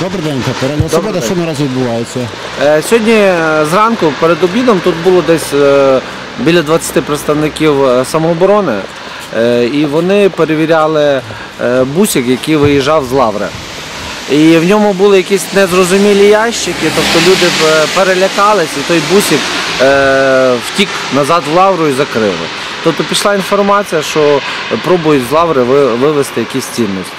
Добрий день, Катерина. Особливо, день. що наразі відбувається? Е, Сьогодні е, зранку перед обідом тут було десь е, біля 20 представників е, самооборони, е, і вони перевіряли е, бусик, який виїжджав з лаври. І в ньому були якісь незрозумілі ящики, тобто люди е, перелякались, і той бусик е, втік назад в лавру і закрили. Тобто пішла інформація, що пробують з лаври ви- вивезти якісь цінності.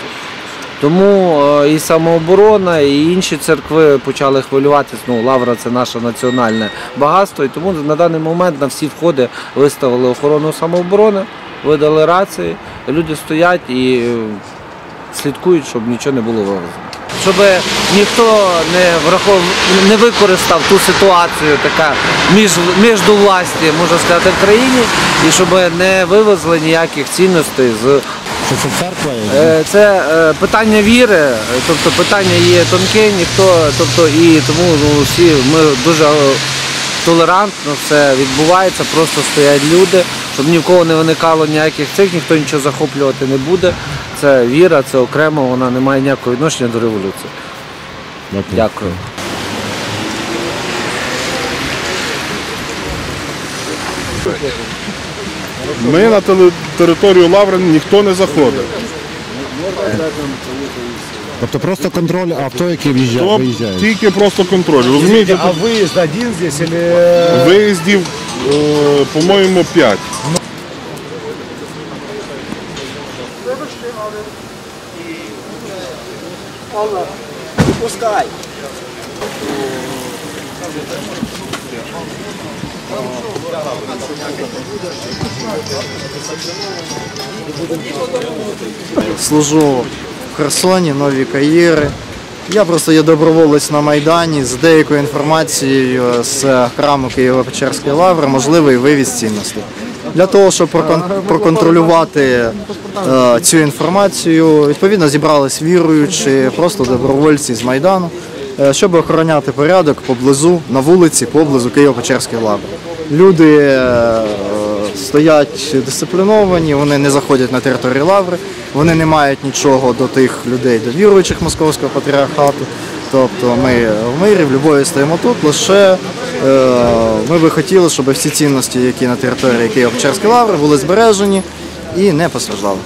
Тому е, і самооборона, і інші церкви почали хвилюватися. Ну, лавра це наше національне багатство. І тому на даний момент на всі входи виставили охорону самооборони, видали рації. Люди стоять і е, слідкують, щоб нічого не було вивезено. Щоб ніхто не врахов... не використав ту ситуацію, така між, між власті, можна сказати, в країні, і щоб не вивезли ніяких цінностей з Що це церква? Е, Це е, питання віри, тобто питання є тонке, ніхто, тобто і тому ну, всі ми дуже е, толерантно все відбувається, просто стоять люди, щоб ні в кого не виникало ніяких цих, ніхто нічого захоплювати не буде. Це віра, це окремо, вона не має ніякого відношення до революції. Дякую. Дякую. Ми на територію Лаври ніхто не заходить. Тобто просто контроль авто, які в'їжджа- То виїжджають. тільки просто контроль. Розумієте, А выезд один здесь или... виїздів, е, по-моєму, 5. Пускай. Служу в Херсоні, Нові Каїри. Я просто є доброволець на Майдані з деякою інформацією з храму Києво-Печерської лаври, можливий вивіз цінностей. Для того, щоб прокон- проконтролювати е, цю інформацію, відповідно зібрались віруючі, просто добровольці з Майдану, Е, щоб охороняти порядок поблизу на вулиці, поблизу Києво-Печерської лави. Люди е, стоять дисципліновані, вони не заходять на територію лаври, вони не мають нічого до тих людей, до віруючих московського патріархату. Тобто ми в мирі, в любові стоїмо тут. Лише е, ми би хотіли, щоб всі цінності, які на території Києво-Печерської лаври, були збережені і не постраждали.